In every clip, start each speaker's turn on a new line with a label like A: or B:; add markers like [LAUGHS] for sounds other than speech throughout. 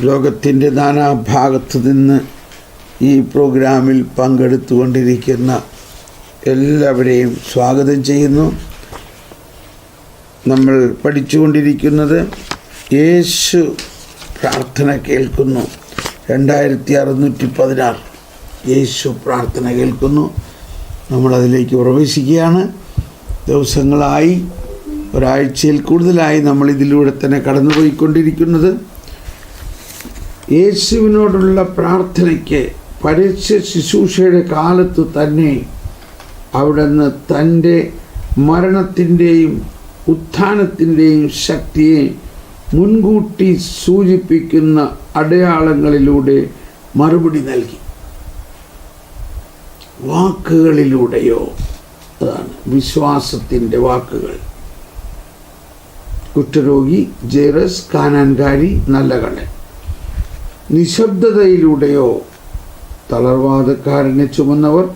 A: ലോകത്തിന്റെ നാനാഭാഗത്തു നിന്ന് ഈ പ്രോഗ്രാമിൽ പങ്കെടുത്തുകൊണ്ടിരിക്കുന്ന എല്ലാവരെയും സ്വാഗതം ചെയ്യുന്നു. നമ്മൾ പഠിച്ചുകൊണ്ടിരിക്കുന്നത് യേശു പ്രാർത്ഥന കേൾക്കുന്നു. രണ്ടായിരത്തി അറുന്നൂറ്റി പതിനാറ് യേശു പ്രാർത്ഥന കേൾക്കുന്നു. നമ്മളതിലേക്ക് പ്രവേശിക്കുകയാണ്. ദിവസങ്ങളായി ഒരാഴ്ചയിൽ കൂടുതലായി നമ്മൾ ഇതിലൂടെ തന്നെ കടന്നുപോയിക്കൊണ്ടിരിക്കുന്നത്. യേശുവിനോടുള്ള പ്രാർത്ഥനയ്ക്ക് പരസ്യ ശുശ്രൂഷയുടെ കാലത്ത് തന്നെ അവിടുന്ന് തന്റെ മരണത്തിന്റെയും ഉത്ഥാനത്തിന്റെയും ശക്തിയെ മുൻകൂട്ടി സൂചിപ്പിക്കുന്ന അടയാളങ്ങളിലൂടെ മറുപടി നൽകി. വാക്കുകളിലൂടെയോ അതാണ് വിശ്വാസത്തിന്റെ വാക്കുകൾ. കുഷ്ഠരോഗി ജെറസ് കാനാൻകാരി നല്ല കണ്ടൻ നിശബ്ദതയിലൂടെയോ തളർവാദക്കാരനെ ചുമന്നവർ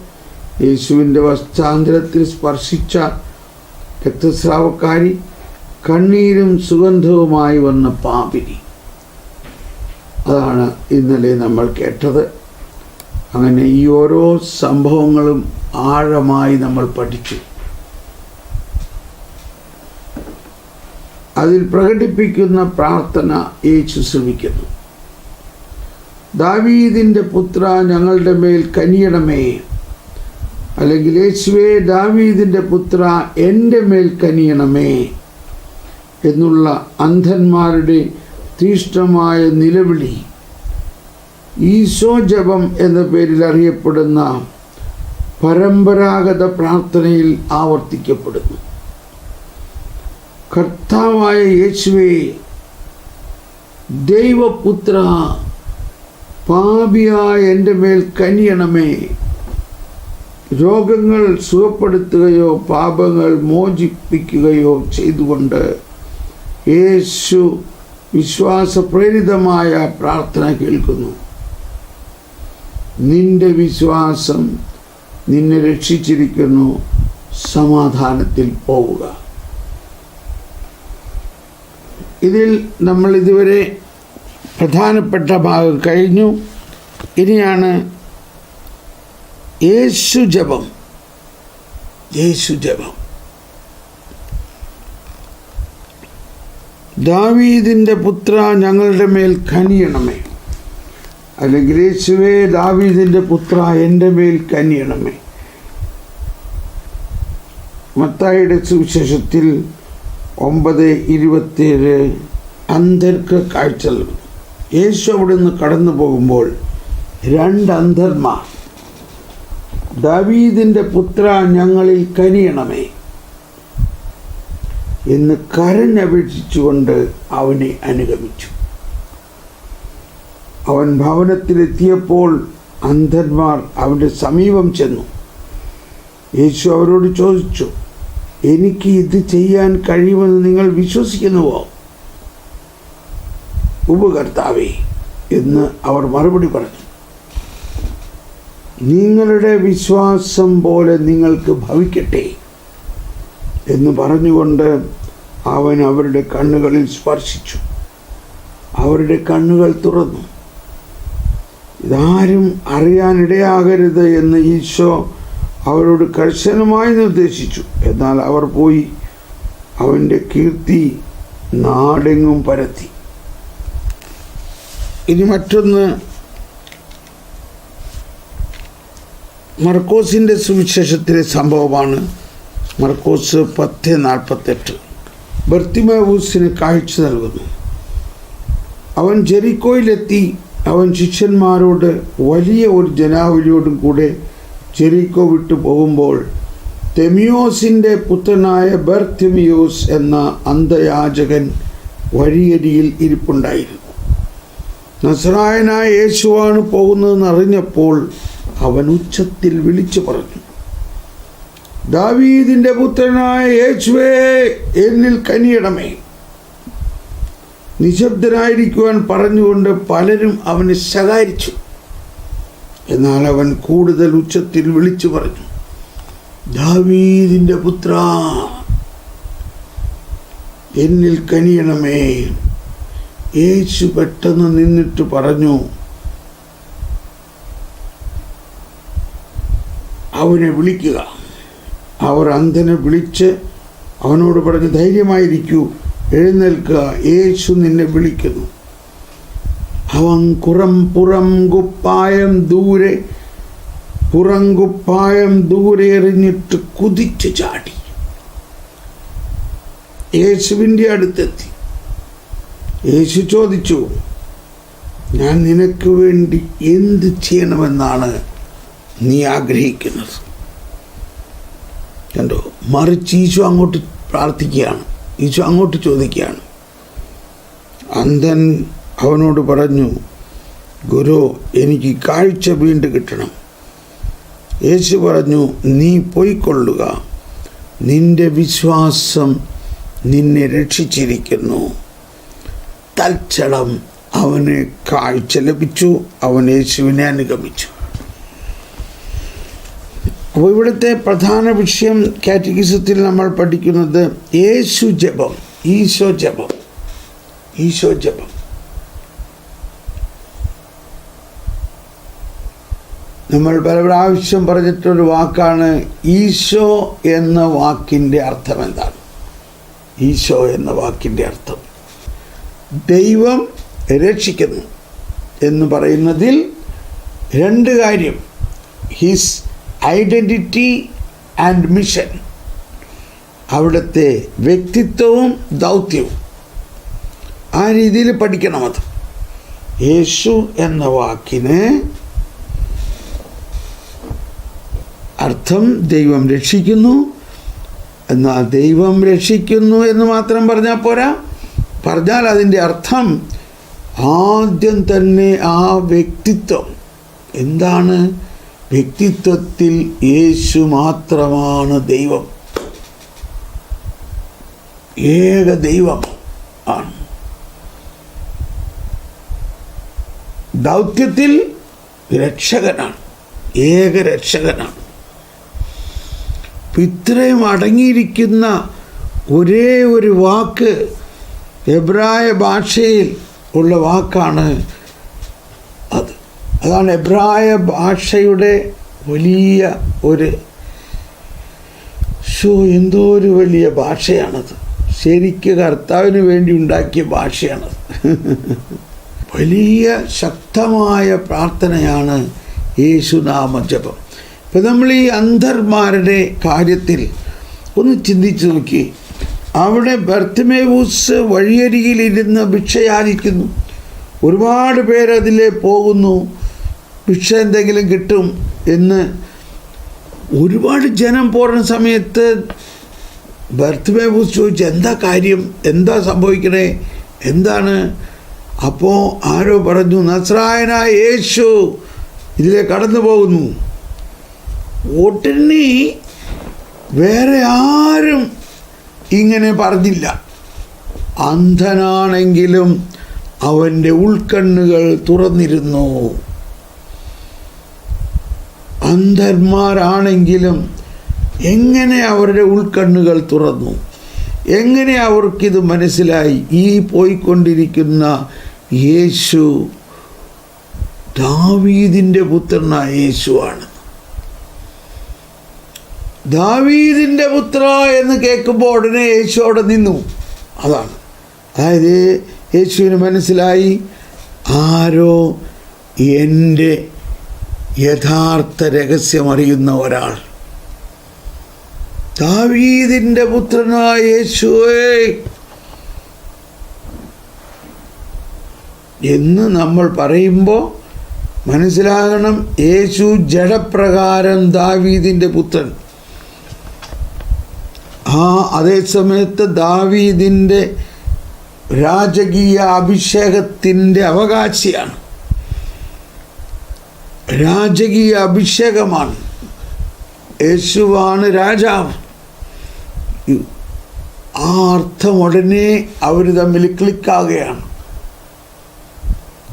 A: യേശുവിന്റെ വസ്ത്രാന്തരത്തിൽ സ്പർശിച്ച രക്തസ്രാവക്കാരി കണ്ണീരും സുഗന്ധവുമായി വന്ന പാപിനി. അതാണ് ഇന്നലെ നമ്മൾ കേട്ടത്. അങ്ങനെ ഈ ഓരോ സംഭവങ്ങളും ആഴമായി നമ്മൾ പഠിച്ചു. അതിൽ പ്രകടിപ്പിക്കുന്ന പ്രാർത്ഥന യേശു ശ്രമിക്കുന്നു ദാവീദിന്റെ പുത്ര ഞങ്ങളുടെ മേൽ കനിയണമേ. അല്ലെങ്കിൽ യേശുവേ ദാവീദിന്റെ പുത്ര എന്റെ മേൽ കനിയണമേ എന്നുള്ള അന്ധന്മാരുടെ തീഷ്ണമായ നിലവിളി. ഈശോ ജപം എന്ന പേരിൽ അറിയപ്പെടുന്ന പരമ്പരാഗത പ്രാർത്ഥനയിൽ ആവർത്തിക്കപ്പെടുന്നു. കർത്താവായ യേശുവേ ദൈവപുത്ര പാപിയായ എന്റെ മേൽ കനിയണമേ. രോഗങ്ങൾ സുഖപ്പെടുത്തുകയോ പാപങ്ങൾ മോചിപ്പിക്കുകയോ ചെയ്തുകൊണ്ട് യേശു വിശ്വാസപ്രേരിതമായ പ്രാർത്ഥന കേൾക്കുന്നു. നിന്റെ വിശ്വാസം നിന്നെ രക്ഷിച്ചിരിക്കുന്നു. സമാധാനത്തിൽ പോവുക. ഇതിൽ നമ്മൾ ഇതുവരെ പ്രധാനപ്പെട്ട ഭാഗം കഴിഞ്ഞു. ഇനിയാണ് യേശു ജപം. യേശു ജപം. ദാവീദിന്റെ പുത്ര ഞങ്ങളുടെ മേൽ കനിയണമേ. അല്ലെങ്കിൽ യേശുവേ ദാവീദിന്റെ പുത്ര എന്റെ മേൽ കനിയണമേ. മത്തായിയുടെ സുവിശേഷത്തിൽ ഒമ്പത് ഇരുപത്തിയേഴ് അന്ധർക്ക് കാഴ്ച നൽകുന്നു. യേശു അവിടെ നിന്ന് കടന്നു പോകുമ്പോൾ രണ്ട് അന്ധന്മാർ ദാവീദിന്റെ പുത്ര ഞങ്ങളിൽ കനിയണമേ എന്ന് കരഞ്ഞപേക്ഷിച്ചുകൊണ്ട് അവനെ അനുഗമിച്ചു. അവൻ ഭവനത്തിലെത്തിയപ്പോൾ അന്ധന്മാർ അവന്റെ സമീപം ചെന്നു. യേശു അവരോട് ചോദിച്ചു എനിക്ക് ഇത് ചെയ്യാൻ കഴിയുമെന്ന് നിങ്ങൾ വിശ്വസിക്കുന്നുവോ? ഉപകർത്താവേ എന്ന് അവർ മറുപടി പറഞ്ഞു. നിങ്ങളുടെ വിശ്വാസം പോലെ നിങ്ങൾക്ക് ഭവിക്കട്ടെ എന്ന് പറഞ്ഞുകൊണ്ട് അവൻ അവരുടെ കണ്ണുകളിൽ സ്പർശിച്ചു. അവരുടെ കണ്ണുകൾ തുറന്നു. ഇതാരും അറിയാനിടയാകരുത് എന്ന് ഈശോ അവരോട് കർശനമായി നിർദ്ദേശിച്ചു. എന്നാൽ അവർ പോയി അവന്റെ കീർത്തി നാടെങ്ങും പരത്തി. ഇനി മറ്റൊന്ന് മർക്കോസിന്റെ സുവിശേഷത്തിലെ സംഭവമാണ്. മർക്കോസ് പത്ത് നാൽപ്പത്തെട്ട്. ബർത്തിമേവൂസിന് കാഴ്ച നൽകുന്നു. അവൻ ജെറിക്കോയിലെത്തി. അവൻ ശിഷ്യന്മാരോട് വലിയ ഒരു ജനാവലിയോടും കൂടെ ജെറിക്കോ വിട്ടു പോകുമ്പോൾ തെമിയോസിന്റെ പുത്രനായ ബർത്തിമിയോസ് എന്ന അന്ധയാചകൻ വഴിയരിയിൽ ഇരിപ്പുണ്ടായിരുന്നു. നസറായനായ യേശുവാണ് പോകുന്നതെന്ന് അറിഞ്ഞപ്പോൾ അവൻ ഉച്ചത്തിൽ വിളിച്ചു പറഞ്ഞു ദാവീദിന്റെ പുത്രനായ യേശുവേ എന്നിൽ കനിയണമേ. നിശബ്ദനായിരിക്കുവാൻ പറഞ്ഞുകൊണ്ട് പലരും അവനെ ശകാരിച്ചു. എന്നാൽ അവൻ കൂടുതൽ ഉച്ചത്തിൽ വിളിച്ചു പറഞ്ഞു ദാവീദിന്റെ പുത്ര എന്നിൽ കനിയണമേ. യേശു പെട്ടെന്ന് നിന്നിട്ട് പറഞ്ഞു അവനെ വിളിക്കുക. അവർ അന്ധനെ വിളിച്ച് അവനോട് പറഞ്ഞ് ധൈര്യമായിരിക്കൂ എഴുന്നേൽക്കുക യേശു നിന്നെ വിളിക്കുന്നു. അവൻ കുറം പുറം കുപ്പായം ദൂരെ പുറം കുപ്പായം ദൂരെ എറിഞ്ഞിട്ട് കുതിച്ചു ചാടി. യേശുവിന്റെ അടുത്തെത്തി. യേശു ചോദിച്ചു ഞാൻ നിനക്ക് വേണ്ടി എന്ത് ചെയ്യണമെന്നാണ് നീ ആഗ്രഹിക്കുന്നത്? കണ്ടോ മറിച്ച് ഈശോ അങ്ങോട്ട് പ്രാർത്ഥിക്കുകയാണ്. ഈശോ അങ്ങോട്ട് ചോദിക്കുകയാണ്. അന്ധൻ അവനോട് പറഞ്ഞു ഗുരു എനിക്ക് കാഴ്ച വീണ്ടും കിട്ടണം. യേശു പറഞ്ഞു നീ പോയിക്കൊള്ളുക. നിന്റെ വിശ്വാസം നിന്നെ രക്ഷിച്ചിരിക്കുന്നു. തൽക്ഷണം അവന് കാഴ്ച ലഭിച്ചു. അവൻ യേശുവിനെ അനുഗമിച്ചു. അപ്പോൾ ഇവിടുത്തെ പ്രധാന വിഷയം കാറ്റഗിസത്തിൽ നമ്മൾ പഠിക്കുന്നത് യേശു ജപം ഈശോ ജപം ഈശോ ജപം. നമ്മൾ പല പ്രാവശ്യം പറഞ്ഞിട്ടൊരു വാക്കാണ് ഈശോ എന്ന വാക്കിന്റെ അർത്ഥം എന്താണ്? ഈശോ എന്ന വാക്കിന്റെ അർത്ഥം. ദൈവം രക്ഷിക്കുന്നു എന്ന് പറയുന്നതിൽ രണ്ട് കാര്യം. ഹിസ് ഐഡന്റിറ്റി ആൻഡ് മിഷൻ അവിടുത്തെ വ്യക്തിത്വവും ദൗത്യവും. ആ രീതിയിൽ പഠിക്കണം അത്. യേശു എന്ന വാക്കിന് അർത്ഥം ദൈവം രക്ഷിക്കുന്നു. എന്നാൽ ദൈവം രക്ഷിക്കുന്നു എന്ന് മാത്രം പറഞ്ഞാൽ പോരാ? പറഞ്ഞാൽ അതിന്റെ അർത്ഥം ആദ്യം തന്നെ ആ വ്യക്തിത്വം. എന്താണ്? വ്യക്തിത്വത്തിൽ യേശു മാത്രമാണ് ദൈവം. ഏക ദൈവം ആണ്. ദൗത്യത്തിൽ രക്ഷകനാണ്. ഏക രക്ഷകനാണ്. ഇത്രയും അടങ്ങിയിരിക്കുന്ന ഒരേ ഒരു വാക്ക് എബ്രായ ഭാഷയിൽ ഉള്ള വാക്കാണ് അത്. അതാണ് എബ്രായ ഭാഷയുടെ വലിയ ഒരു ഷോ എന്തോ ഒരു വലിയ ഭാഷയാണത്. ശരിക്ക് കർത്താവിന് വേണ്ടി ഉണ്ടാക്കിയ ഭാഷയാണത്. വലിയ ശക്തമായ പ്രാർത്ഥനയാണ് യേശുനാമ ജപം. ഇപ്പം നമ്മൾ ഈ അന്ധർമാരുടെ കാര്യത്തിൽ ഒന്ന് ചിന്തിച്ചു നോക്കി. അവിടെ ബർത്തമേവൂസ് വഴിയരികിലിരുന്ന് ഭിക്ഷയാചിക്കുന്നു. ഒരുപാട് പേരതിലെ പോകുന്നു. ഭിക്ഷ എന്തെങ്കിലും കിട്ടും എന്ന് ഒരുപാട് ജനം പോരുന്ന സമയത്ത് ബർത്തമേവൂസ് ചോദിച്ചു എന്താ കാര്യം? എന്താ സംഭവിക്കണേ? എന്താണ്? അപ്പോൾ ആരോ പറഞ്ഞു നസ്രായനായ യേശു ഇതിലെ കടന്നു പോകുന്നു ഒട്ടിനി വേറെ ആരും ഇങ്ങനെ പറഞ്ഞില്ല. അന്ധനാണെങ്കിലും അവന്റെ ഉൾക്കണ്ണുകൾ തുറന്നിരുന്നു. അന്ധന്മാരാണെങ്കിലും എങ്ങനെ അവരുടെ ഉൾക്കണ്ണുകൾ തുറന്നു? എങ്ങനെ അവർക്കിത് മനസ്സിലായി? ഈ പോയിക്കൊണ്ടിരിക്കുന്ന യേശു ദാവീദിന്റെ പുത്രനായ യേശുവാണ്. ദാവീദിന്റെ പുത്ര എന്ന് കേൾക്കുമ്പോൾ ഉടനെ യേശു അവിടെ നിന്നു. അതാണ്. അതായത് യേശുവിന് മനസ്സിലായി ആരോ എന്റെ യഥാർത്ഥ രഹസ്യം അറിയുന്ന ഒരാൾ. ദാവീദിന്റെ പുത്രനായ യേശുവേ എന്ന് നമ്മൾ പറയുമ്പോൾ മനസ്സിലാകണം യേശു ജഡപ്രകാരം ദാവീദിന്റെ പുത്രൻ. ആ അതേ സമയത്ത് ദാവീദിന്റെ രാജകീയ അഭിഷേകത്തിന്റെ അവകാശിയാണ്. രാജകീയ അഭിഷേകമാണ്. യേശുവാണ് രാജാവ്. ആ അർത്ഥം ഉടനെ അവർ തമ്മിൽ ക്ലിക്കാകുകയാണ്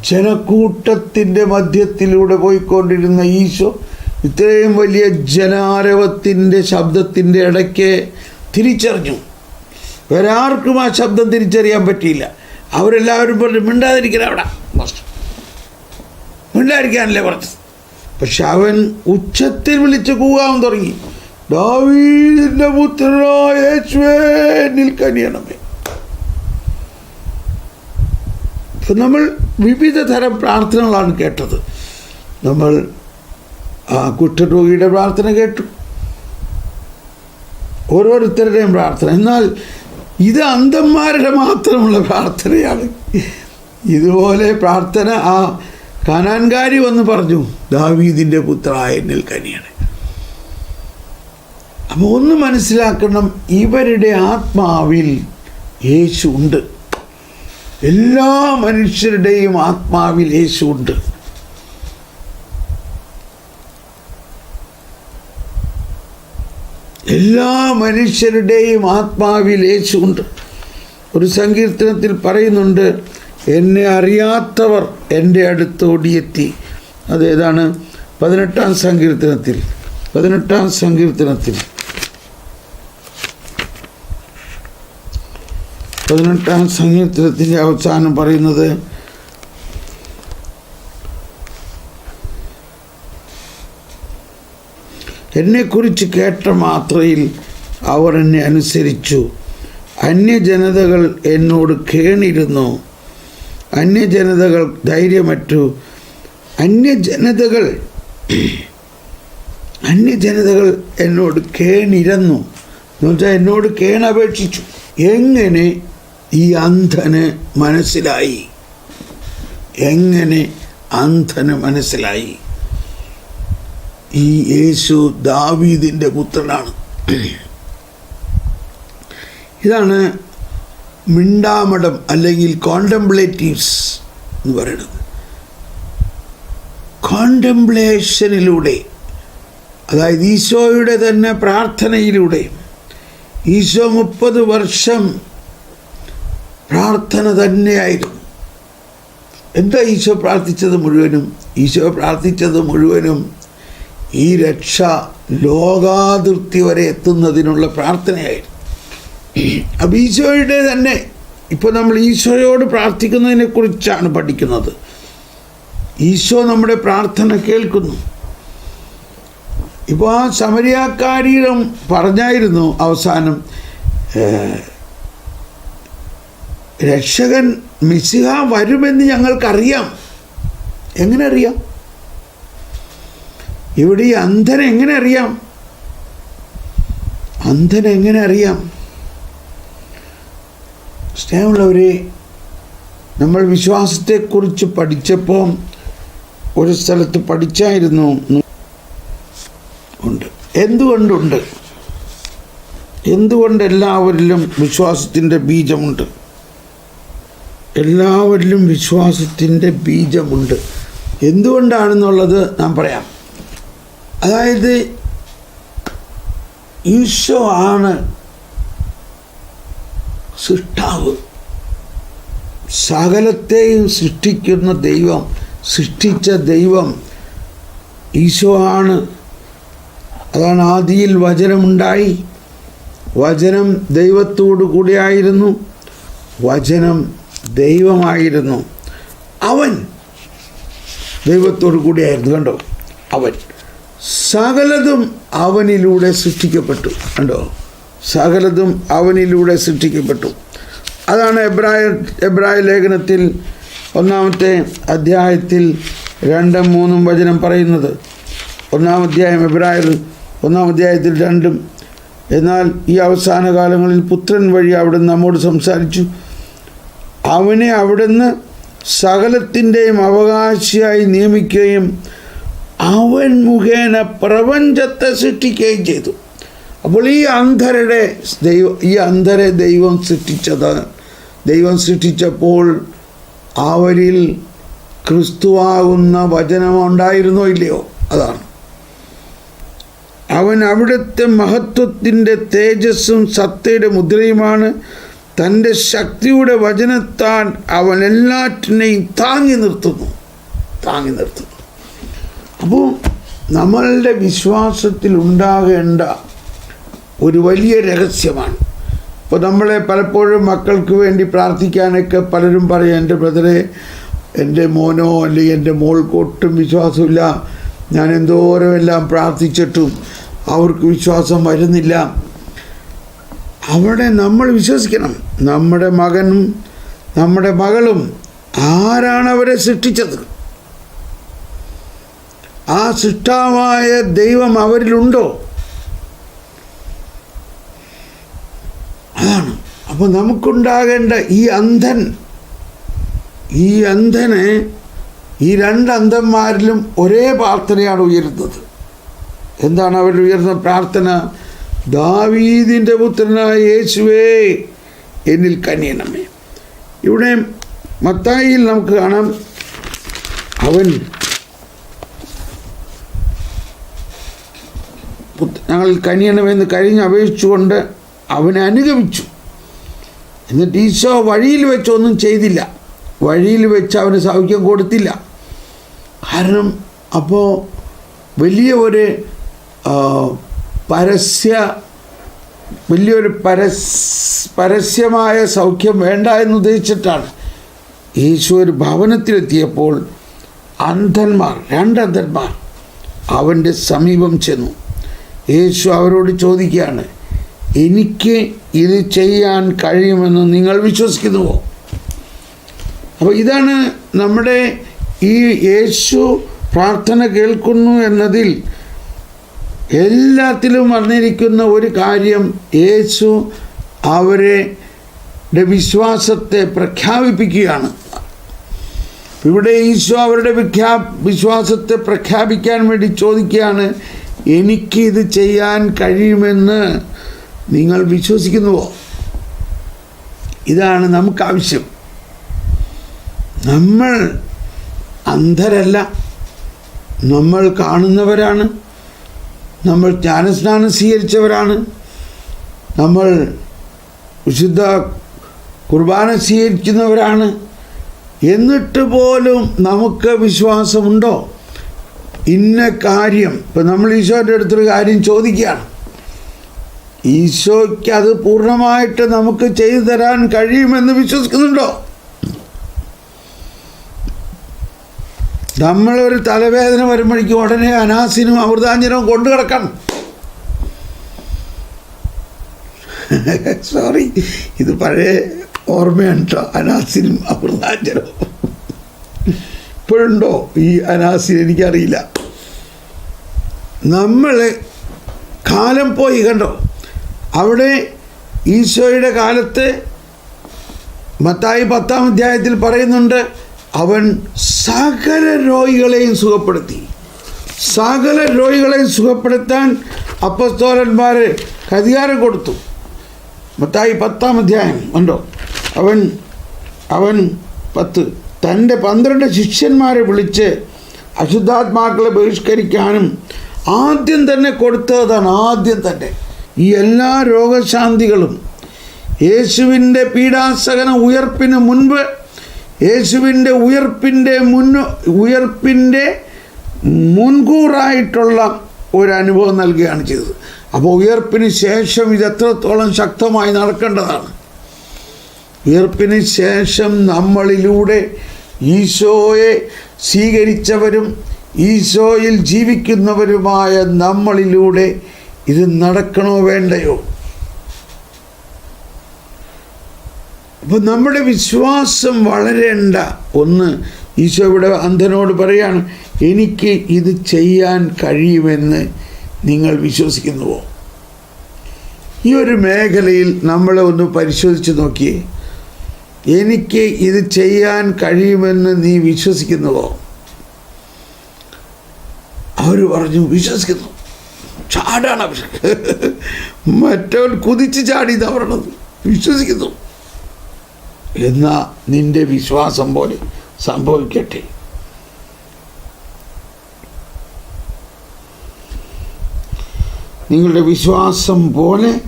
A: ജനക്കൂട്ടത്തിന്റെ മധ്യത്തിലൂടെ പോയിക്കൊണ്ടിരുന്ന ഈശോ ഇത്രയും വലിയ ജനാരവത്തിന്റെ ശബ്ദത്തിന്റെ ഇടയ്ക്ക് തിരിച്ചറിഞ്ഞു. വേറെ ആർക്കും ആ ശബ്ദം തിരിച്ചറിയാൻ പറ്റിയില്ല. അവരെല്ലാവരും പറഞ്ഞു മിണ്ടാതിരിക്കണം അവിടെ. മിണ്ടാതിരിക്കാനല്ലേ പറഞ്ഞത്. പക്ഷെ അവൻ ഉച്ചത്തിൽ വിളിച്ച് കൂവാൻ തുടങ്ങി. ദാവീദിന്റെ പുത്രനായ യേശുവേ നിൽക്കനിയണമേ ഇപ്പം നമ്മൾ വിവിധ തരം പ്രാർത്ഥനകളാണ് കേട്ടത്. നമ്മൾ ആ കുറ്റരോഗിയുടെ പ്രാർത്ഥന കേട്ടു. ഓരോരുത്തരുടെയും പ്രാർത്ഥന. എന്നാൽ ഇത് അന്ധന്മാരുടെ മാത്രമുള്ള പ്രാർത്ഥനയാണ്. ഇതുപോലെ പ്രാർത്ഥന ആ കാനാൻകാരി വന്ന് പറഞ്ഞു ദാവീദിന്റെ പുത്രായ എന്നിൽ കനിയാണ്. അപ്പോൾ ഒന്ന് മനസ്സിലാക്കണം ഇവരുടെ ആത്മാവിൽ യേശു ഉണ്ട്. എല്ലാ മനുഷ്യരുടെയും ആത്മാവിൽ യേശു ഉണ്ട്. എല്ലാ മനുഷ്യരുടെയും ആത്മാവിൽ യേശുണ്ട് ഒരു സങ്കീർത്തനത്തിൽ പറയുന്നുണ്ട് എന്നെ അറിയാത്തവർ എന്റെ അടുത്ത് ഓടിയെത്തി. അതേതാണ് പതിനെട്ടാം സങ്കീർത്തനത്തിൽ. പതിനെട്ടാം സങ്കീർത്തനത്തിൽ. പതിനെട്ടാം സങ്കീർത്തനത്തിന്റെ അവസാനം പറയുന്നത് എന്നെക്കുറിച്ച് കേട്ട മാത്രയിൽ അവർ എന്നെ അനുസരിച്ചു. അന്യജനതകൾ എന്നോട് കേണിരുന്നു. അന്യജനതകൾ ധൈര്യമറ്റു. അന്യജനതകൾ [CLEARS THROAT] അന്യജനതകൾ എന്നോട് കേണിരുന്നു. എന്നുവെച്ചാൽ എന്നോട് കേണപേക്ഷിച്ചു. എങ്ങനെ ഈ അന്ധന് മനസ്സിലായി? എങ്ങനെ അന്ധന് മനസ്സിലായി? ഈ യേശു ദാവീദിന്റെ പുത്രനാണ്. ഇതാണ് മിണ്ടാമഠം അല്ലെങ്കിൽ കോണ്ടംപ്ലേറ്റീവ്സ് എന്ന് പറയുന്നത്. കോണ്ടംപ്ലേഷനിലൂടെ അതായത് ഈശോയുടെ തന്നെ പ്രാർത്ഥനയിലൂടെ ഈശോ മുപ്പത് വർഷം പ്രാർത്ഥന തന്നെയായിരുന്നു. എന്താ ഈശോ പ്രാർത്ഥിച്ചത് മുഴുവനും? ഈശോ പ്രാർത്ഥിച്ചത് മുഴുവനും ഈ രക്ഷ ലോകാതിർത്തി വരെ എത്തുന്നതിനുള്ള പ്രാർത്ഥനയായിരുന്നു. അപ്പം ഈശോയുടെ തന്നെ ഇപ്പോൾ നമ്മൾ ഈശോയോട് പ്രാർത്ഥിക്കുന്നതിനെക്കുറിച്ചാണ് പഠിക്കുന്നത്. ഈശോ നമ്മുടെ പ്രാർത്ഥന കേൾക്കുന്നു. ഇപ്പോൾ ആ സമരിയാക്കാരീരം പറഞ്ഞായിരുന്നു അവസാനം രക്ഷകൻ മിസ്സിഹ വരുമെന്ന് ഞങ്ങൾക്കറിയാം. എങ്ങനെ അറിയാം? ഇവിടെ ഈ അന്ധനെ എങ്ങനെ അറിയാം? അന്ധനെ എങ്ങനെ അറിയാം? സ്നേഹമുള്ളവരെ നമ്മൾ വിശ്വാസത്തെക്കുറിച്ച് പഠിച്ചപ്പോൾ ഒരു സ്ഥലത്ത് പഠിച്ചായിരുന്നു ഉണ്ട്. എന്തുകൊണ്ടുണ്ട്? എന്തുകൊണ്ട് എല്ലാവരിലും വിശ്വാസത്തിന്റെ ബീജമുണ്ട്? എല്ലാവരിലും വിശ്വാസത്തിന്റെ ബീജമുണ്ട്. എന്തുകൊണ്ടാണെന്നുള്ളത് നാം പറയാം. അതായത് ഈശോ ആണ് സൃഷ്ടാവ്. സകലത്തെയും സൃഷ്ടിക്കുന്ന ദൈവം സൃഷ്ടിച്ച ദൈവം ഈശോ ആണ്. അതാണ് ആദിയിൽ വചനമുണ്ടായി. വചനം ദൈവത്തോടു കൂടിയായിരുന്നു വചനം ദൈവമായിരുന്നു. അവൻ ദൈവത്തോടു കൂടിയായിരുന്നു കണ്ടോ? അവൻ. സകലതും അവനിലൂടെ സൃഷ്ടിക്കപ്പെട്ടു. കണ്ടോ? സകലതും അവനിലൂടെ സൃഷ്ടിക്കപ്പെട്ടു. അതാണ് എബ്രായ എബ്രായ ലേഖനത്തിൽ ഒന്നാമത്തെ അധ്യായത്തിൽ രണ്ടും മൂന്നും വചനം പറയുന്നത്. ഒന്നാം അധ്യായം എബ്രായർ ഒന്നാം അധ്യായത്തിൽ രണ്ടും. എന്നാൽ ഈ അവസാന കാലങ്ങളിൽ പുത്രൻ വഴി അവിടുന്ന് നമ്മോട് സംസാരിച്ചു. അവനെ അവിടുന്ന് സകലത്തിന്റെയും അവകാശിയായി നിയമിക്കുകയും അവൻ മുഖേന പ്രപഞ്ചത്തെ സൃഷ്ടിക്കുകയും ചെയ്തു. അപ്പോൾ ഈ അന്ധരുടെ ദൈവ ഈ അന്ധരെ ദൈവം സൃഷ്ടിച്ചത് ദൈവം സൃഷ്ടിച്ചപ്പോൾ അവരിൽ ക്രിസ്തുവാകുന്ന വചനം ഉണ്ടായിരുന്നോ ഇല്ലയോ? അതാണ്. അവൻ അവിടുത്തെ മഹത്വത്തിന്റെ തേജസ്സും സത്തയുടെ മുദ്രയുമാണ്. തന്റെ ശക്തിയുടെ വചനത്താൽ അവൻ എല്ലാറ്റിനെയും താങ്ങി നിർത്തുന്നു. താങ്ങി നിർത്തുന്നു. അപ്പോൾ നമ്മളുടെ വിശ്വാസത്തിൽ ഉണ്ടാകേണ്ട ഒരു വലിയ രഹസ്യമാണ്. ഇപ്പോൾ നമ്മളെ പലപ്പോഴും മക്കൾക്ക് വേണ്ടി പ്രാർത്ഥിക്കാനൊക്കെ പലരും പറയും എന്റെ ബ്രദറെ എന്റെ മോനോ അല്ലെങ്കിൽ എന്റെ മോൾക്ക് ഒട്ടും വിശ്വാസമില്ല. ഞാൻ എന്തോരമെല്ലാം പ്രാർത്ഥിച്ചിട്ടും അവർക്ക് വിശ്വാസം വരുന്നില്ല. അവിടെ നമ്മൾ വിശ്വസിക്കണം. നമ്മുടെ മകനും നമ്മുടെ മകളും ആരാണ് അവരെ സൃഷ്ടിച്ചത്? ആ സൃഷ്ടാവായ ദൈവം അവരിലുണ്ടോ? അതാണ് അപ്പോൾ നമുക്കുണ്ടാകേണ്ട ഈ അന്ധൻ ഈ അന്ധന് ഈ രണ്ട് അന്ധന്മാരിലും ഒരേ പ്രാർത്ഥനയാണ് ഉയരുന്നത്. എന്താണ് അവർ ഉയർന്ന പ്രാർത്ഥന? ദാവീദിന്റെ പുത്രനായ യേശുവേ എന്നിൽ കനിയണമേ. ഇവിടെ മത്തായിയിൽ നമുക്ക് കാണാം അവൻ ഞങ്ങൾ കനിയണമെന്ന് കഴിഞ്ഞ് അപേക്ഷിച്ചുകൊണ്ട് അവനെ അനുഗമിച്ചു. എന്നിട്ട് ഈശോ വഴിയിൽ വെച്ചൊന്നും ചെയ്തില്ല. വഴിയിൽ വെച്ച് അവന് സൗഖ്യം കൊടുത്തില്ല. കാരണം അപ്പോൾ വലിയ ഒരു പരസ്യ വലിയൊരു പരസ് പരസ്യമായ സൗഖ്യം വേണ്ട എന്ന് ഉദ്ദേശിച്ചിട്ടാണ് യേശു ഒരു ഭവനത്തിലെത്തിയപ്പോൾ അന്ധന്മാർ രണ്ടന്ധന്മാർ അവന്റെ സമീപം ചെന്നു. യേശു അവരോട് ചോദിക്കുകയാണ് എനിക്ക് ഇത് ചെയ്യാൻ കഴിയുമെന്ന് നിങ്ങൾ വിശ്വസിക്കുന്നുവോ? അപ്പോൾ ഇതാണ് നമ്മുടെ ഈ യേശു പ്രാർത്ഥന കേൾക്കുന്നു എന്നതിൽ എല്ലാത്തിലും വന്നിരിക്കുന്ന ഒരു കാര്യം യേശു അവരെ വിശ്വാസത്തെ പ്രഖ്യാപിപ്പിക്കുകയാണ്. ഇവിടെ ഈശോ അവരുടെ വിഖ്യാ വിശ്വാസത്തെ പ്രഖ്യാപിക്കാൻ വേണ്ടി ചോദിക്കുകയാണ് എനിക്കിത് ചെയ്യാൻ കഴിയുമെന്ന് നിങ്ങൾ വിശ്വസിക്കുന്നുവോ? ഇതാണ് നമുക്ക് ആവശ്യം നമ്മൾ അന്ധരല്ല. നമ്മൾ കാണുന്നവരാണ്. നമ്മൾ ജ്ഞാനസ്നാനം സ്വീകരിച്ചവരാണ്. നമ്മൾ വിശുദ്ധ കുർബാന സ്വീകരിക്കുന്നവരാണ്. എന്നിട്ട് പോലും നമുക്ക് വിശ്വാസമുണ്ടോ? ഇന്ന കാര്യം. ഇപ്പം നമ്മൾ ഈശോന്റെ അടുത്തൊരു കാര്യം ചോദിക്കുകയാണ്. ഈശോയ്ക്ക് അത് പൂർണമായിട്ട് നമുക്ക് ചെയ്തു തരാൻ കഴിയുമെന്ന് വിശ്വസിക്കുന്നുണ്ടോ? നമ്മളൊരു തലവേദന വരുമ്പോഴേക്കും ഉടനെ അനാസിനും അമൃതാഞ്ജനവും കൊണ്ടു കിടക്കണം. [LAUGHS] സോറി ഇത് പഴയ ഓർമ്മയാണ് കേട്ടോ അനാസിനും അമൃതാഞ്ജനവും. ഇപ്പോഴുണ്ടോ? ഈ അനാസിൻ എനിക്കറിയില്ല. നമ്മൾ കാലം പോയി കണ്ടോ? അവിടെ ഈശോയുടെ കാലത്ത് മത്തായി പത്താം അധ്യായത്തിൽ പറയുന്നുണ്ട് അവൻ സകല രോഗികളെയും സുഖപ്പെടുത്തി. സകല രോഗികളെയും സുഖപ്പെടുത്താൻ അപ്പസ്തോലന്മാർ അധികാരം കൊടുത്തു. മത്തായി പത്താം അധ്യായം ഉണ്ടോ അവൻ അവൻ പത്ത് തന്റെ പന്ത്രണ്ട് ശിഷ്യന്മാരെ വിളിച്ച് അശുദ്ധാത്മാക്കളെ ബഹിഷ്കരിക്കാനും ആദ്യം തന്നെ കൊടുത്തതാണ് ആദ്യം തന്നെ. ഈ എല്ലാ രോഗശാന്തികളും യേശുവിന്റെ പീഡാസകന ഉയർപ്പിന് മുൻപ് യേശുവിന്റെ ഉയർപ്പിന്റെ മുൻ ഉയർപ്പിന്റെ മുൻകൂറായിട്ടുള്ള ഒരു അനുഭവം നൽകുകയാണ് ചെയ്തത്. അപ്പോൾ ഉയർപ്പിന് ശേഷം ഇത് എത്രത്തോളം ശക്തമായി നടക്കേണ്ടതാണ്? ഉയർപ്പിന് ശേഷം നമ്മളിലൂടെ ഈശോയെ സ്വീകരിച്ചവരും ഈശോയിൽ ജീവിക്കുന്നവരുമായ നമ്മളിലൂടെ ഇത് നടക്കണോ വേണ്ടയോ? അപ്പം നമ്മുടെ വിശ്വാസം വളരേണ്ട ഒന്ന് ഈശോ ഇവിടെ അന്ധനോട് പറയാണ് എനിക്ക് ഇത് ചെയ്യാൻ കഴിയുമെന്ന് നിങ്ങൾ വിശ്വസിക്കുന്നുവോ? ഈ ഒരു മേഖലയിൽ നമ്മളെ ഒന്ന് പരിശോധിച്ച് നോക്കിയേ. എനിക്ക് ഇത് ചെയ്യാൻ കഴിയുമെന്ന് നീ വിശ്വസിക്കുന്നുവോ? അവർ പറഞ്ഞു വിശ്വസിക്കുന്നു. ചാടാണ് അവർ മറ്റവൻ കുതിച്ച് ചാടി പറയണത്. വിശ്വസിക്കുന്നു. എന്നാ നിന്റെ വിശ്വാസം പോലെ സംഭവിക്കട്ടെ. നിങ്ങളുടെ വിശ്വാസം പോലെ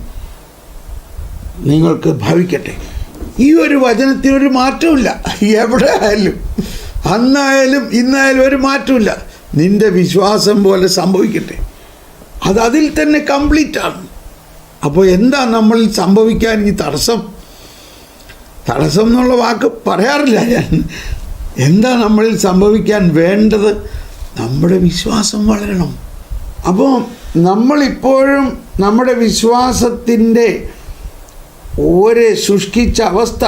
A: നിങ്ങൾക്ക് ഭവിക്കട്ടെ. ഈ ഒരു വചനത്തിനൊരു മാറ്റമില്ല എവിടെ ആയാലും അന്നായാലും ഇന്നായാലും ഒരു മാറ്റമില്ല നിന്റെ വിശ്വാസം പോലെ സംഭവിക്കട്ടെ. അത് അതിൽ തന്നെ കംപ്ലീറ്റ് ആണ്. അപ്പോൾ എന്താ നമ്മൾ സംഭവിക്കാൻ ഈ തടസ്സം? തടസ്സം എന്നുള്ള വാക്ക് പറയാറില്ല ഞാൻ. എന്താ നമ്മൾ സംഭവിക്കാൻ വേണ്ടത്? നമ്മുടെ വിശ്വാസം വളരണം. അപ്പോൾ നമ്മളിപ്പോഴും നമ്മുടെ വിശ്വാസത്തിന്റെ ഒരു ശുഷ്കിച്ച അവസ്ഥ.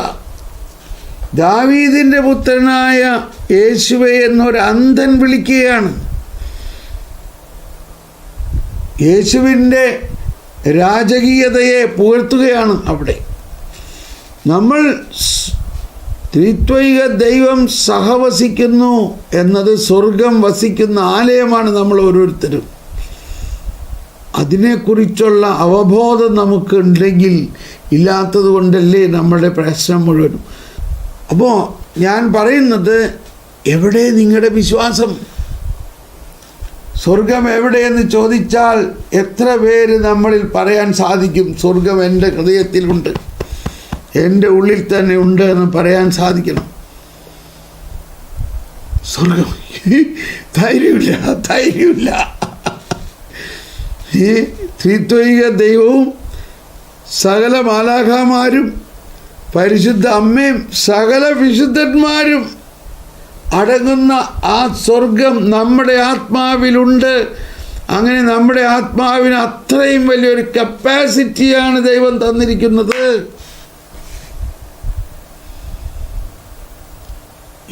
A: ദാവീദിന്റെ പുത്രനായ യേശുവെ എന്നൊരു അന്ധൻ വിളിക്കുകയാണ്. യേശുവിന്റെ രാജകീയതയെ പുകഴ്ത്തുകയാണ് അവിടെ. നമ്മൾ ത്രിത്വൈക ദൈവം സഹവസിക്കുന്നു എന്നത് സ്വർഗം വസിക്കുന്ന ആലയമാണ് നമ്മൾ ഓരോരുത്തരും. അതിനെക്കുറിച്ചുള്ള അവബോധം നമുക്കുണ്ടെങ്കിൽ ഇല്ലാത്തത് കൊണ്ടല്ലേ നമ്മുടെ പ്രശ്നം മുഴുവനും. അപ്പോൾ ഞാൻ പറയുന്നത് എവിടെ നിങ്ങളുടെ വിശ്വാസം? സ്വർഗം എവിടെയെന്ന് ചോദിച്ചാൽ എത്ര പേര് നമ്മളിൽ പറയാൻ സാധിക്കും? സ്വർഗം എന്റെ ഹൃദയത്തിലുണ്ട്. എന്റെ ഉള്ളിൽ തന്നെ ഉണ്ട് എന്ന് പറയാൻ സാധിക്കണം. സ്വർഗം. ധൈര്യമില്ല ധൈര്യമില്ല. ഈ ത്രിത്വൈക ദൈവവും സകല മാലാഖമാരും പരിശുദ്ധ അമ്മയും സകല വിശുദ്ധന്മാരും അടങ്ങുന്ന ആ സ്വർഗം നമ്മുടെ ആത്മാവിലുണ്ട്. അങ്ങനെ നമ്മുടെ ആത്മാവിന് അത്രയും വലിയൊരു കപ്പാസിറ്റിയാണ് ദൈവം തന്നിരിക്കുന്നത്.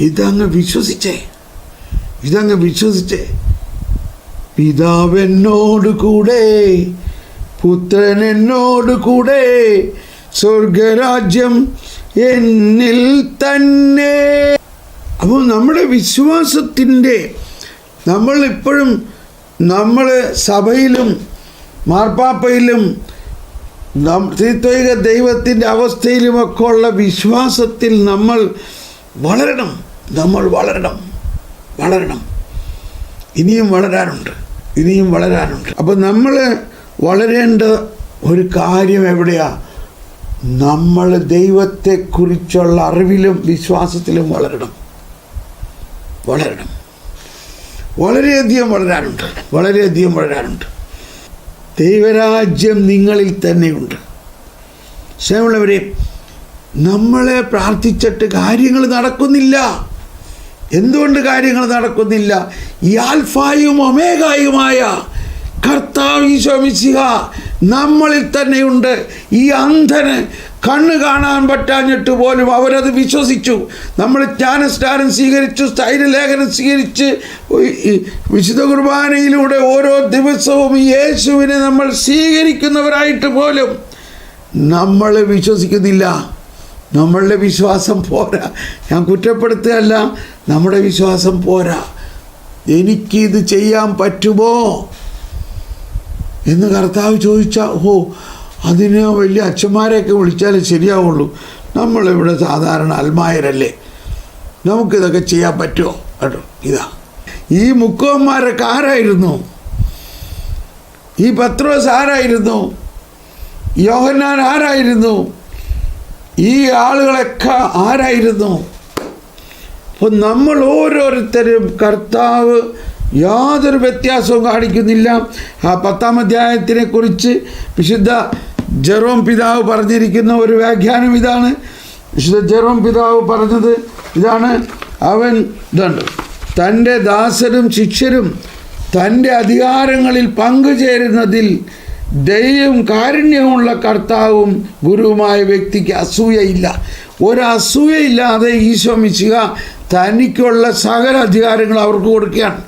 A: ഇതങ്ങ് വിശ്വസിച്ചേ ഇതങ്ങ് വിശ്വസിച്ചേ. പിതാവെന്നോട് കൂടെ പുത്രൻ എന്നോട് കൂടെ സ്വർഗരാജ്യം എന്നിൽ തന്നെ. അപ്പോൾ നമ്മുടെ വിശ്വാസത്തിന്റെ നമ്മൾ ഇപ്പോഴും നമ്മൾ സഭയിലും മാർപ്പാപ്പയിലും ത്രിത്വിക ദൈവത്തിന്റെ അവസ്ഥയിലുമൊക്കെ ഉള്ള വിശ്വാസത്തിൽ നമ്മൾ വളരണം. നമ്മൾ വളരണം. വളരണം. ഇനിയും വളരാനുണ്ട്. ഇനിയും വളരാനുണ്ട്. അപ്പം നമ്മൾ വളരേണ്ട ഒരു കാര്യം എവിടെയാ? നമ്മൾ ദൈവത്തെക്കുറിച്ചുള്ള അറിവിലും വിശ്വാസത്തിലും വളരണം. വളരണം. വളരെയധികം വളരാനുണ്ട്. വളരെയധികം വളരാനുണ്ട്. ദൈവരാജ്യം നിങ്ങളിൽ തന്നെയുണ്ട്. സ്നേഹമുള്ളവരെ നമ്മളെ പ്രാർത്ഥിച്ചിട്ട് കാര്യങ്ങൾ നടക്കുന്നില്ല. എന്തുകൊണ്ട് കാര്യങ്ങൾ നടക്കുന്നില്ല? ഈ ആൽഫായും ഒമേഗായുമായ കർത്താവ് ഈശോമിശിഹ നമ്മളിൽ തന്നെയുണ്ട്. ഈ അന്ധന് കണ്ണ് കാണാൻ പറ്റാഞ്ഞിട്ട് പോലും അവരത് വിശ്വസിച്ചു. നമ്മൾ ജ്ഞാനസ്നാനം സ്വീകരിച്ചു സ്ഥൈര്യലേഖനം സ്വീകരിച്ച് വിശുദ്ധ കുർബാനയിലൂടെ ഓരോ ദിവസവും യേശുവിനെ നമ്മൾ സ്വീകരിക്കുന്നവരായിട്ട് പോലും നമ്മൾ വിശ്വസിക്കുന്നില്ല. നമ്മളുടെ വിശ്വാസം പോരാ. ഞാൻ കുറ്റപ്പെടുത്തുകയല്ല നമ്മുടെ വിശ്വാസം പോരാ. എനിക്കിത് ചെയ്യാൻ പറ്റുമോ? എന്ന് കർത്താവ് ചോദിച്ചാൽ ഓ അതിന് വലിയ അച്ഛന്മാരെയൊക്കെ വിളിച്ചാലേ ശരിയാവുള്ളൂ. നമ്മളിവിടെ സാധാരണ അൽമായരല്ലേ? നമുക്കിതൊക്കെ ചെയ്യാൻ പറ്റുമോ? കേട്ടോ ഇതാ. ഈ മുക്കോന്മാരൊക്കെ ആരായിരുന്നു? ഈ പത്രോസ് ആരായിരുന്നു? യോഹന്നാൻ ആരായിരുന്നു? ഈ ആളുകളൊക്കെ ആരായിരുന്നു? അപ്പോൾ നമ്മൾ ഓരോരുത്തരും കർത്താവ് യാതൊരു വ്യത്യാസവും കാണിക്കുന്നില്ല. ആ പത്താം അധ്യായത്തിനെ കുറിച്ച് വിശുദ്ധ ജെറോം പിതാവ് പറഞ്ഞിരിക്കുന്ന ഒരു വ്യാഖ്യാനം ഇതാണ്. വിശുദ്ധ ജെറോം പിതാവ് പറഞ്ഞത് ഇതാണ്. അവൻ ഇതുണ്ട്. തന്റെ ദാസരും ശിഷ്യരും തന്റെ അധികാരങ്ങളിൽ പങ്കുചേരുന്നതിൽ ദൈവം കാരുണ്യവുമുള്ള കർത്താവും ഗുരുവുമായ വ്യക്തിക്ക് അസൂയയില്ല. ഒരു അസൂയയില്ലാതെ ഈശോ മിശിക തനിക്കുള്ള സകല അധികാരങ്ങൾ അവർക്ക് കൊടുക്കുകയാണ്.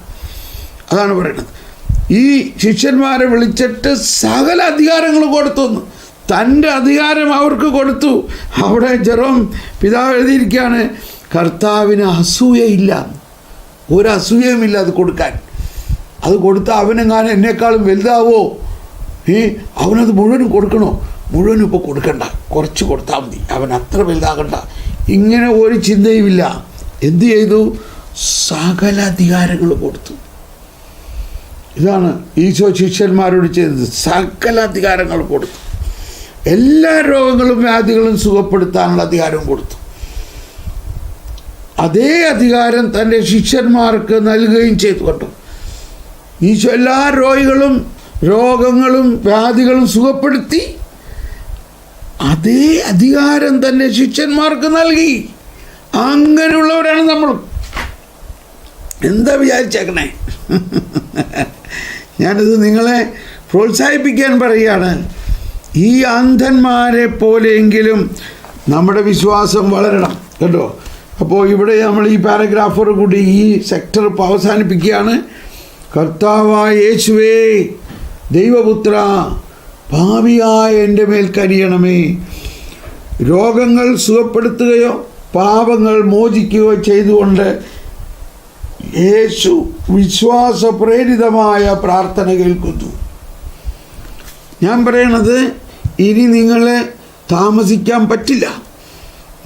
A: അതാണ് പറയുന്നത്. ഈ ശിഷ്യന്മാരെ വിളിച്ചിട്ട് സകല അധികാരങ്ങൾ കൊടുത്തു തന്റെ അധികാരം അവർക്ക് കൊടുത്തു. അവിടെ ജെറോം പിതാവ് എഴുതിയിരിക്കുകയാണ് കർത്താവിന് അസൂയയില്ല. ഒരു അസൂയയുമില്ല അത് കൊടുക്കാൻ. അത് കൊടുത്താൽ അവനെങ്ങാനും എന്നെക്കാളും വലുതാവോ? ഏ അവനത് മുഴുവനും കൊടുക്കണോ? മുഴുവനും ഇപ്പോൾ കൊടുക്കണ്ട. കുറച്ച് കൊടുത്താൽ മതി. അവൻ അത്ര വലുതാകണ്ട. ഇങ്ങനെ ഒരു ചിന്തയുമില്ല. എന്ത് ചെയ്തു? സകല അധികാരങ്ങൾ കൊടുത്തു. ഇതാണ് ഈശോ ശിഷ്യന്മാരോട് ചെയ്തത്. സകല അധികാരങ്ങൾ കൊടുത്തു. എല്ലാ രോഗങ്ങളും വ്യാധികളും സുഖപ്പെടുത്താനുള്ള അധികാരം കൊടുത്തു. അതേ അധികാരം തന്റെ ശിഷ്യന്മാർക്ക് നൽകുകയും ചെയ്തു കേട്ടോ. ഈശോ എല്ലാ രോഗികളും രോഗങ്ങളും വ്യാധികളും സുഖപ്പെടുത്തി അതേ അധികാരം തന്നെ ശിഷ്യന്മാർക്ക് നൽകി. അങ്ങനെയുള്ളവരാണ് നമ്മൾ. എന്താ വിചാരിച്ചേക്കണേ? [LAUGHS] ഞാനിത് നിങ്ങളെ പ്രോത്സാഹിപ്പിക്കാൻ പറയുകയാണ്. ഈ അന്ധന്മാരെ പോലെയെങ്കിലും നമ്മുടെ വിശ്വാസം വളരണം. കേട്ടോ? അപ്പോൾ ഇവിടെ നമ്മൾ ഈ പാരഗ്രാഫോട് കൂടി ഈ സെക്ടർ അവസാനിപ്പിക്കുകയാണ്. കർത്താവായ യേശുവേ ദൈവപുത്ര ഭാവിയായ എന്റെ മേൽ കരിയണമേ രോഗങ്ങൾ സുഖപ്പെടുത്തുകയോ പാപങ്ങൾ മോചിക്കുകയോ ചെയ്തുകൊണ്ട് യേശു വിശ്വാസപ്രേരിതമായ പ്രാർത്ഥന കേൾക്കുന്നു. ഞാൻ പറയണത് ഇനി നിങ്ങളെ താമസിക്കാൻ പറ്റില്ല.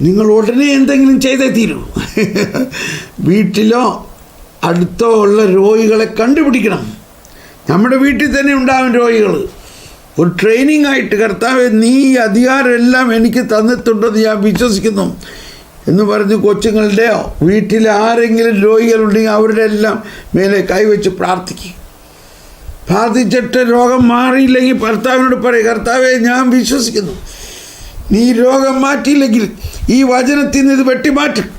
A: നിങ്ങൾ ഉടനെ എന്തെങ്കിലും ചെയ്തേ തീരൂ. വീട്ടിലോ അടുത്തോ ഉള്ള രോഗികളെ കണ്ടുപിടിക്കണം. നമ്മുടെ വീട്ടിൽ തന്നെ ഉണ്ടാവും രോഗികൾ ഒരു ട്രെയിനിങ് ആയിട്ട് കർത്താവ് നീ ഈ അധികാരം എല്ലാം എനിക്ക് തന്നിട്ടുണ്ടെന്ന് ഞാൻ വിശ്വസിക്കുന്നു. എന്ന് പറഞ്ഞ് കൊച്ചുങ്ങളുടെയോ വീട്ടിൽ ആരെങ്കിലും രോഗികളുണ്ടെങ്കിൽ അവരുടെ എല്ലാം മേലെ കൈവച്ച് പ്രാർത്ഥിക്കും. പ്രാർത്ഥിച്ചിട്ട് രോഗം മാറിയില്ലെങ്കിൽ ഭർത്താവിനോട് പറയും കർത്താവെ ഞാൻ വിശ്വസിക്കുന്നു. നീ രോഗം മാറ്റിയില്ലെങ്കിൽ ഈ വചനത്തിൽ നിന്ന് ഇത് വെട്ടിമാറ്റും.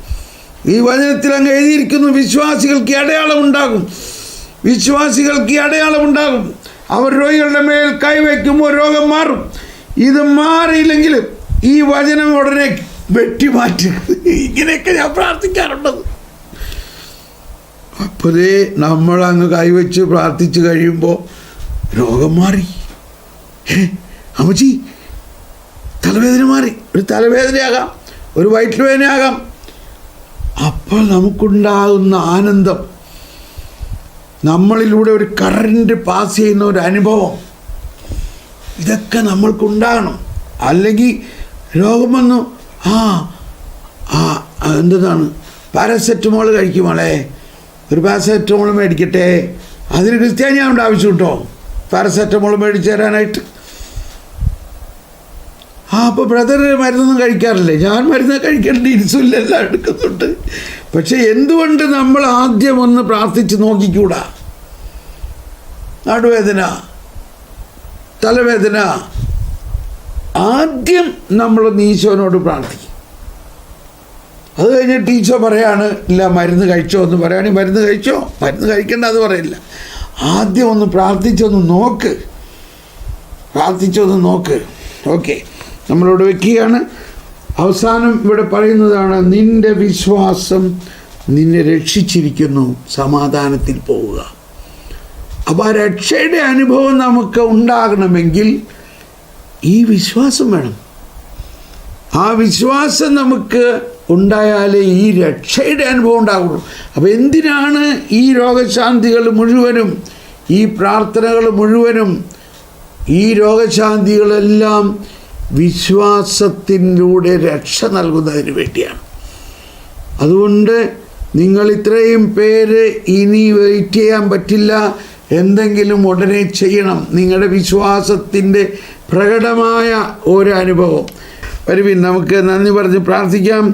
A: ഈ വചനത്തിൽ അങ്ങ് എഴുതിയിരിക്കുന്നു വിശ്വാസികൾക്ക് അടയാളം ഉണ്ടാകും. വിശ്വാസികൾക്ക് ഈ അടയാളം ഉണ്ടാകും. അവർ രോഗികളുടെ മേൽ കൈവയ്ക്കുമ്പോൾ രോഗം മാറും. ഇത് മാറിയില്ലെങ്കിൽ ഈ വചനം ഉടനെ വെട്ടിമാറ്റും. ഇങ്ങനെയൊക്കെ ഞാൻ പ്രാർത്ഥിക്കാറുണ്ടത് അപ്പോഴേ നമ്മൾ അങ്ങ് കൈവച്ച് പ്രാർത്ഥിച്ചു കഴിയുമ്പോൾ രോഗം മാറി. അമ്മച്ചി തലവേദന മാറി. ഒരു തലവേദനയാകാം ഒരു വയറ്റിൽ വേദനയാകാം അപ്പോൾ നമുക്കുണ്ടാകുന്ന ആനന്ദം നമ്മളിലൂടെ ഒരു കറണ്ട് പാസ് ചെയ്യുന്ന ഒരു അനുഭവം. ഇതൊക്കെ നമ്മൾക്കുണ്ടാകണം. അല്ലെങ്കിൽ രോഗം വന്നു. ആ ആ എന്താണ്? പാരസെറ്റമോൾ കഴിക്കുമോളെ ഒരു പാരസെറ്റമോൾ മേടിക്കട്ടെ. അതിന് ക്രിസ്ത്യാനി ആവേണ്ട ആവശ്യം കേട്ടോ പാരസെറ്റമോൾ മേടിച്ച് തരാനായിട്ട്. ആ അപ്പോൾ ബ്രദർ മരുന്നൊന്നും കഴിക്കാറില്ലേ? ഞാൻ മരുന്ന് കഴിക്കേണ്ട ഇൻസുലിൻ എല്ലാം എടുക്കുന്നുണ്ട്. പക്ഷെ എന്തുകൊണ്ട് നമ്മൾ ആദ്യം ഒന്ന് പ്രാർത്ഥിച്ച് നോക്കിക്കൂടാ? നടുവേദന തലവേദന ആദ്യം നമ്മൾ ഈശോനോട് പ്രാർത്ഥിക്കും. അത് കഴിഞ്ഞിട്ട് ഈശോ പറയാണ് ഇല്ല മരുന്ന് കഴിച്ചോ എന്ന് പറയുകയാണെങ്കിൽ മരുന്ന് കഴിച്ചോ? മരുന്ന് കഴിക്കേണ്ട അത് പറയില്ല. ആദ്യം ഒന്ന് പ്രാർത്ഥിച്ചൊന്ന് നോക്ക്. പ്രാർത്ഥിച്ചൊന്ന് നോക്ക്. ഓക്കെ. നമ്മളോട് വെക്കുകയാണ്. അവസാനം ഇവിടെ പറയുന്നതാണ് നിന്റെ വിശ്വാസം നിന്നെ രക്ഷിച്ചിരിക്കുന്നു സമാധാനത്തിൽ പോവുക. അപ്പോൾ ആ രക്ഷയുടെ അനുഭവം നമുക്ക് ഉണ്ടാകണമെങ്കിൽ ഈ വിശ്വാസം വേണം. ആ വിശ്വാസം നമുക്ക് ഉണ്ടായാലേ ഈ രക്ഷയുടെ അനുഭവം ഉണ്ടാകുള്ളൂ അപ്പോൾ എന്തിനാണ് ഈ രോഗശാന്തികൾ മുഴുവനും ഈ പ്രാർത്ഥനകൾ മുഴുവനും ഈ രോഗശാന്തികളെല്ലാം വിശ്വാസത്തിലൂടെ രക്ഷ നൽകുന്നതിന് വേണ്ടിയാണ്. അതുകൊണ്ട് നിങ്ങൾ ഇത്രയും പേര് ഇനി വെയിറ്റ് ചെയ്യാൻ പറ്റില്ല. എന്തെങ്കിലും ഉടനെ ചെയ്യണം. നിങ്ങളുടെ വിശ്വാസത്തിന്റെ പ്രകടമായ ഒരനുഭവം വരുവിൻ നമുക്ക് നന്ദി പറഞ്ഞ് പ്രാർത്ഥിക്കാം.